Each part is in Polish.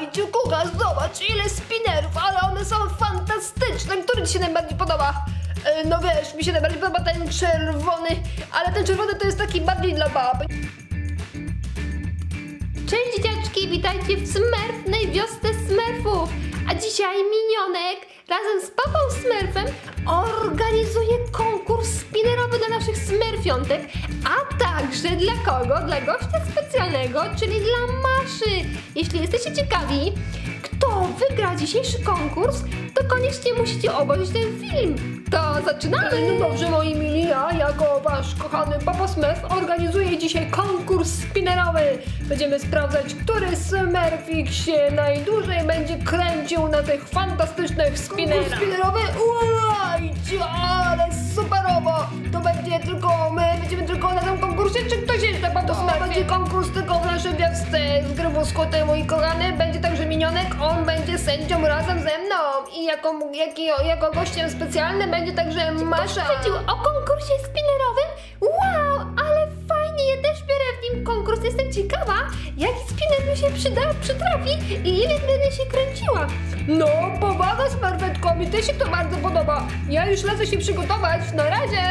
Rajciu, Kuga, zobacz ile spinnerów, ale one są fantastyczne. Który ci się najbardziej podoba? E, No wiesz, mi się najbardziej podoba ten czerwony, ale ten czerwony to jest taki bardziej dla bab. Cześć dzieciaczki, witajcie w Smurfnej wiosce Smurfów. A dzisiaj Minionek razem z papą Smurfem organizuje konkurs spinnerowy dla naszych Smurfiątek, a także dla kogo? Dla gościa specjalnego, czyli dla Maszy. Jeśli jesteście ciekawi, kto wygra dzisiejszy konkurs, to koniecznie musicie obejrzeć ten film. To zaczynamy! No dobrze, moi mili, ja jako wasz kochany Papa Smurf organizuję dzisiaj konkurs spinnerowy. Będziemy sprawdzać, który Smurfik się najdłużej będzie kręcił na tych fantastycznych spinnerach. Konkurs spinnerowy? Uajcie, ale superowo! To będzie tylko my, będziemy tylko na tym konkursie, czy ktoś jeszcze, Papa Smurf? Będzie konkurs tylko w naszej wiosce z Grybusku, ty mój kochany. Będzie także minionek, on będzie sędzią razem ze mną. I jako, jaki, jako gościem specjalnym będzie także Masza. Powiedział o konkursie spinnerowym? Wow, ale fajnie, ja też biorę w nim konkurs. Jestem ciekawa, jaki spinner mi się przyda, przytrafi i ile będę się kręciła. No, powaga z marwetką, mi też się to bardzo podoba. Ja już lecę się przygotować, na razie.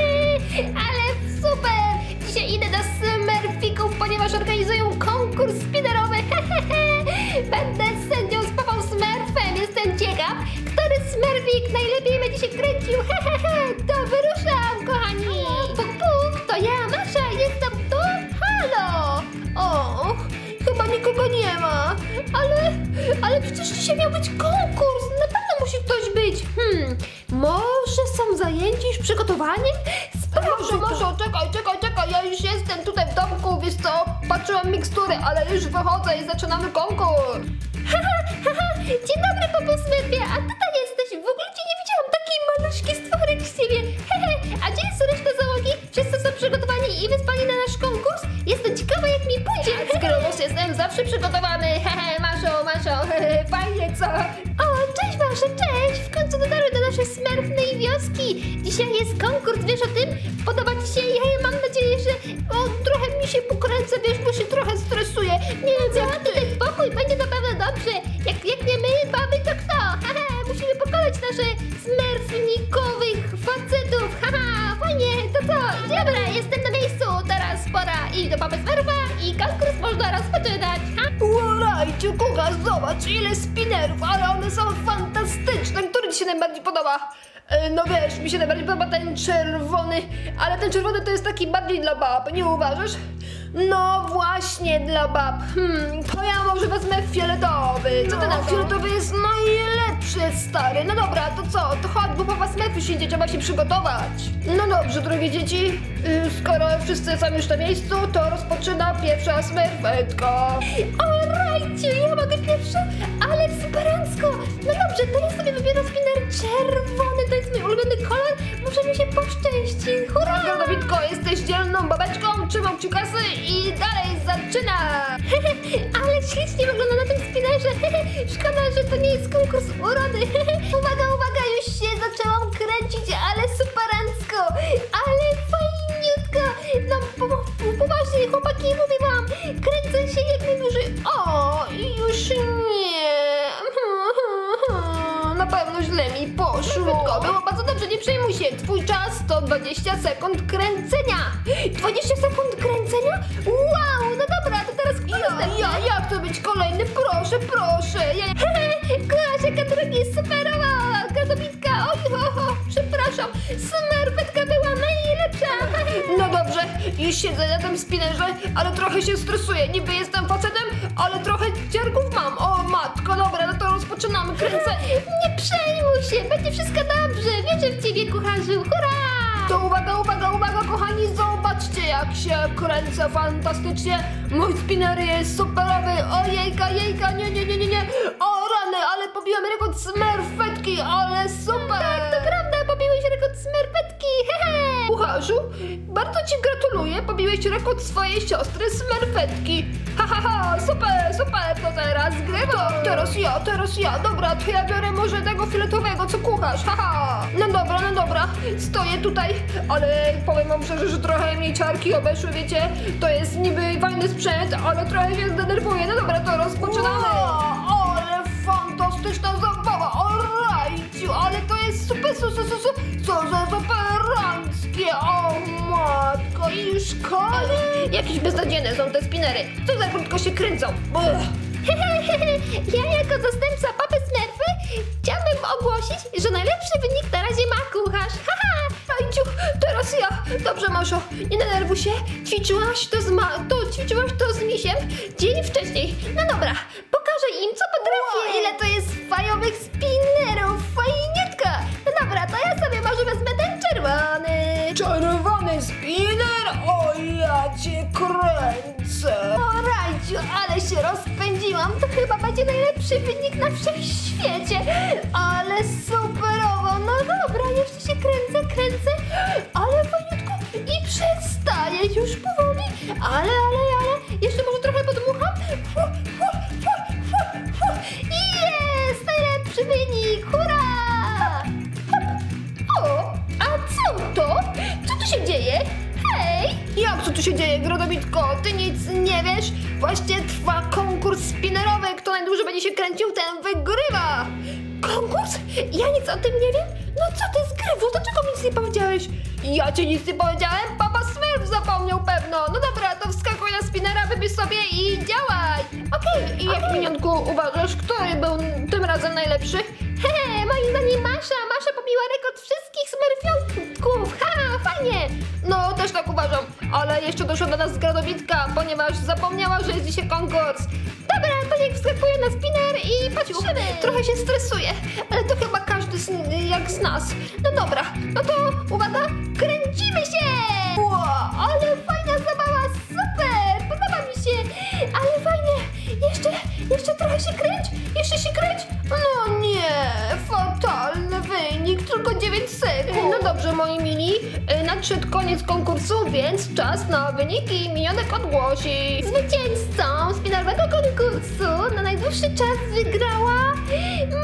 ale super! Dzisiaj idę do Smurfików, ponieważ organizują konkurs spinnerowy. Będę sędzią z papą Smurfem. Jestem ciekaw, który Smurfik najlepiej będzie się kręcił. to wyruszam, kochani. Puk, puk, to ja, Masza, jestem tu. Halo! Och, chyba nikogo nie ma. Ale, ale przecież dzisiaj miał być konkurs. Na pewno musi ktoś być. Hmm, może są zajęci już przygotowaniem? Może, może, czekaj, czekaj, czekaj, ja już jestem tutaj w domku, wiesz co? Patrzyłam mikstury, ale już wychodzę i zaczynamy konkurs. Haha, haha, dzień dobry, papo Smurfie, a tutaj jesteś. W ogóle cię nie widziałam, taki maluśki stworek z ciebie. Hehe, a gdzie jest reszta załogi? Wszyscy są przygotowani i wyspani na nasz konkurs? Jestem ciekawa, jak mi pójdzie. Skrobus, jestem zawsze przygotowany. Hehe, się pokręcę, wiesz, bo się trochę stresuję. Nie wiem, jak ty. Daj spokój, będzie na pewno dobrze. Jak, jak nie my, baby, to kto? Haha, musimy pokonać nasze smerfnikowych facetów. Haha, fajnie, to co? Dobra, jestem na miejscu. Teraz pora iść do baby smerfa i konkurs można rozpoczynać. Ha? Łorajcie, Kuga, zobacz ile spinnerów, ale one są fantastyczne. Który ci się najbardziej podoba? E, No wiesz, mi się najbardziej podoba ten czerwony, ale ten czerwony to jest taki bardziej dla bab, nie uważasz? No właśnie dla bab. Hmm, to ja może wezmę fioletowy. Co ty No fioletowy jest najlepszy, stary. No dobra, to co? To chodź, bo po was już idzie, trzeba się przygotować. No dobrze, drogie dzieci, y, skoro wszyscy są już na miejscu, to rozpoczyna pierwsza smerfetka. O, rajciu, ja mogę pierwsza, ale superancko. No dobrze, to ja sobie wybiorę spinner czerwony, to jest mój ulubiony kolor. Może mi się poszczęści. Hurra! Gordowitko, jesteś dzielną babeczką, trzymam kciukasy i dalej zaczyna! ale ślicznie wygląda na tym spinnerze. Szkoda, że to nie jest konkurs urody. uwaga, pewno źle mi poszło. Było bardzo dobrze, nie przejmuj się. Twój czas to 20 sekund kręcenia. 20 sekund kręcenia? Wow, no dobra, to teraz kto Ja, ja, ja chcę być kolejny, proszę, proszę. Ja, droga jest superowa! Gazowitka, oj, ho, ho, przepraszam, smerfetka była najlepsza! No dobrze, już siedzę na tym spinnerze, ale trochę się stresuję. Niby jestem facetem, ale trochę ciarków mam. O matko, dobra, się, będzie wszystko dobrze, wierzę w ciebie, kucharzu, hurra! To uwaga, uwaga, uwaga, kochani, zobaczcie jak się kręcę fantastycznie. Mój spinner jest superowy. Ojejka, jejka, nie, nie, nie, nie, nie. O rany, ale pobiłem rekord smerfetki, ale super. Bardzo ci gratuluję, pobiłeś rekord swojej siostry smerfetki. Ha, ha, ha, super, super, to teraz grywam. Teraz ja, teraz ja, dobra, to ja biorę może tego fioletowego, co kucharz, haha. No dobra, no dobra, stoję tutaj, ale powiem wam szczerze, że trochę mnie ciarki obeszły, wiecie, to jest niby fajny sprzęt, ale trochę się zdenerwuję. No dobra, to rozpoczynamy. fantastyczna zabawa, rajciu, ale to jest super, super, super, super, superanckie, o już koniec. Jakieś beznadziejne są te spinery, co za krótko się kręcą. Ugh. ja jako zastępca papy Smurfy chciałabym ogłosić, że najlepszy wynik na razie ma kucharz. Haha! Rajciu, teraz ja. Dobrze, Maszo, nie denerwuj się. Ćwiczyłaś to z ma... to ćwiczyłaś to z misiem dzień wcześniej. No dobra, pokażę im, co potrafię. O, ile to jest fajowych spinerów, fajniutka. No dobra, to ja sobie może wezmę ten czerwony. Czerwony spinner, ja cię kręcę. O Rajciu, ale się rozpędziłam. To chyba będzie najlepszy wynik na wszechświecie. Ale superowo. No dobra, jeszcze się kręcę, kręcę. Ale fajniutko. I przestaję już powoli. Ale, ale, ale. Tu się dzieje, Grodobitko? Ty nic nie wiesz? Właśnie trwa konkurs spinerowy. Kto najdłużej będzie się kręcił, ten wygrywa. Konkurs? Ja nic o tym nie wiem? No co ty zgrywu? Dlaczego mi nic nie powiedziałeś? Ja ci nic nie powiedziałem, papa Smurf zapomniał pewno. No dobra, to wskakuj na spinera, wybierz sobie i działaj. Okej, I jak minionku uważasz, który był tym razem najlepszy? Hehe, moim zdaniem Masza. Masza pobiła rekord wszystkich smerfiątków. Ha, fajnie. Też tak uważam, ale jeszcze doszła do nas gradobitka, ponieważ zapomniała, że jest dzisiaj konkurs. Dobra, to niech wskakuje na spinner i patrzymy. Trochę się stresuje, ale to chyba każdy z, jak z nas. No dobra, no to uwaga, Kręcimy się! Ło, Ale fajna zabawa, super! Podoba mi się! Ale fajnie! Jeszcze, jeszcze trochę się kręć! Jeszcze się kręć! No nie, fatalny wynik, tylko 9 sekund. Dobrze, moi mili, y, nadszedł koniec konkursu, więc czas na wyniki. Minionek ogłosi. Zwycięzcą spinalowego konkursu na najdłuższy czas wygrała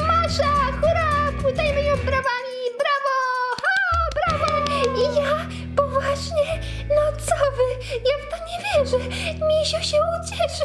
Masza! Hurra! Płytajmy ją brawami! Brawo! Ha! Brawo! I ja? Poważnie? No co wy? Ja w to nie wierzę! Misio się ucieszy!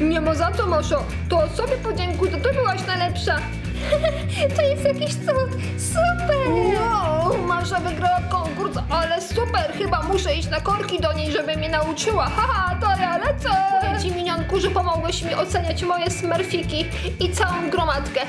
Nie ma za to, Moszo, to sobie podziękuj, to ty byłaś najlepsza. To jest jakiś cud! Super! Wow, Masza wygrała konkurs, ale super, chyba muszę iść na korki do niej, żeby mnie nauczyła. Haha, to ja lecę. Mówię ci, minionku, że pomogłeś mi oceniać moje smerfiki i całą gromadkę.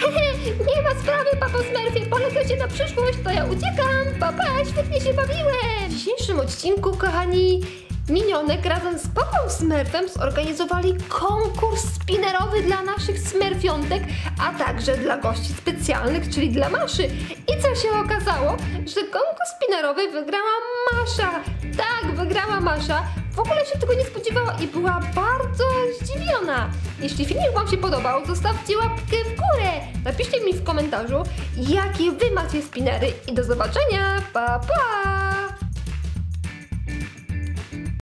Hehe, nie ma sprawy, papo Smurfie, polecę na przyszłość, to ja uciekam. Papa, świetnie się bawiłem. W dzisiejszym odcinku, kochani, Minionek razem z Popą Smurfem zorganizowali konkurs spinerowy dla naszych smerfiątek, a także dla gości specjalnych, czyli dla Maszy. I co się okazało? Że konkurs spinerowy wygrała Masza. Tak, wygrała Masza. W ogóle się tego nie spodziewała i była bardzo zdziwiona. Jeśli filmik Wam się podobał, zostawcie łapkę w górę. Napiszcie mi w komentarzu, jakie Wy macie spinery i do zobaczenia. Pa, pa!